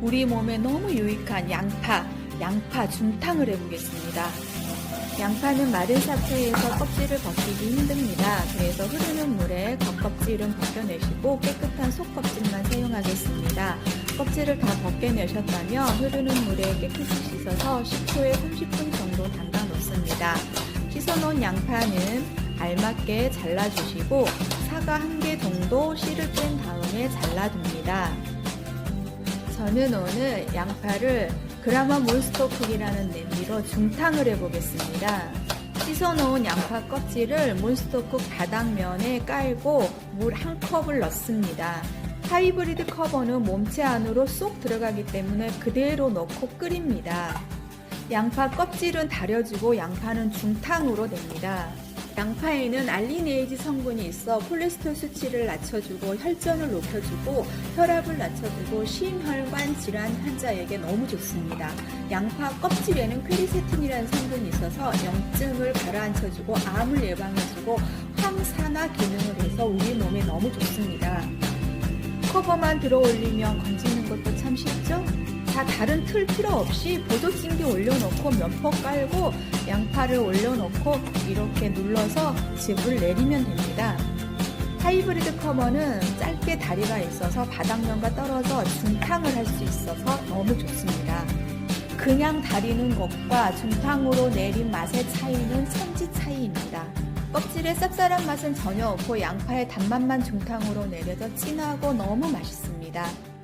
우리 몸에 너무 유익한 양파, 양파 중탕을 해보겠습니다. 양파는 마른 상태에서 껍질을 벗기기 힘듭니다. 그래서 흐르는 물에 겉껍질은 벗겨내시고 깨끗한 속껍질만 사용하겠습니다. 껍질을 다 벗겨내셨다면 흐르는 물에 깨끗이 씻어서 10초에 30분 정도 담가 놓습니다. 씻어놓은 양파는 알맞게 잘라주시고 사과 한 개 정도 씨를 뺀 다음에 잘라둡니다. 저는 오늘 양파를 그라마 몬스터쿡이라는 냄비로 중탕을 해보겠습니다. 씻어놓은 양파 껍질을 몬스터쿡 바닥면에 깔고 물 한 컵을 넣습니다. 하이브리드 커버는 몸체 안으로 쏙 들어가기 때문에 그대로 넣고 끓입니다. 양파 껍질은 다려주고 양파는 중탕으로 냅니다. 양파에는 알리네이지 성분이 있어 콜레스테롤 수치를 낮춰주고 혈전을 높여주고 혈압을 낮춰주고 심혈관 질환 환자에게 너무 좋습니다. 양파 껍질에는 퀘리세틴이라는 성분이 있어서 염증을 가라앉혀주고 암을 예방해주고 항산화 기능을 해서 우리 몸에 너무 좋습니다. 커버만 들어 올리면 건지는 것도 참 쉽죠? 다 다른 틀 필요 없이 보조찜기 올려놓고 면포 깔고 양파를 올려놓고 이렇게 눌러서 즙을 내리면 됩니다. 하이브리드 커버는 짧게 다리가 있어서 바닥면과 떨어져 중탕을 할 수 있어서 너무 좋습니다. 그냥 다리는 것과 중탕으로 내린 맛의 차이는 천지 차이입니다. 껍질의 쌉쌀한 맛은 전혀 없고 양파의 단맛만 중탕으로 내려져 진하고 너무 맛있습니다.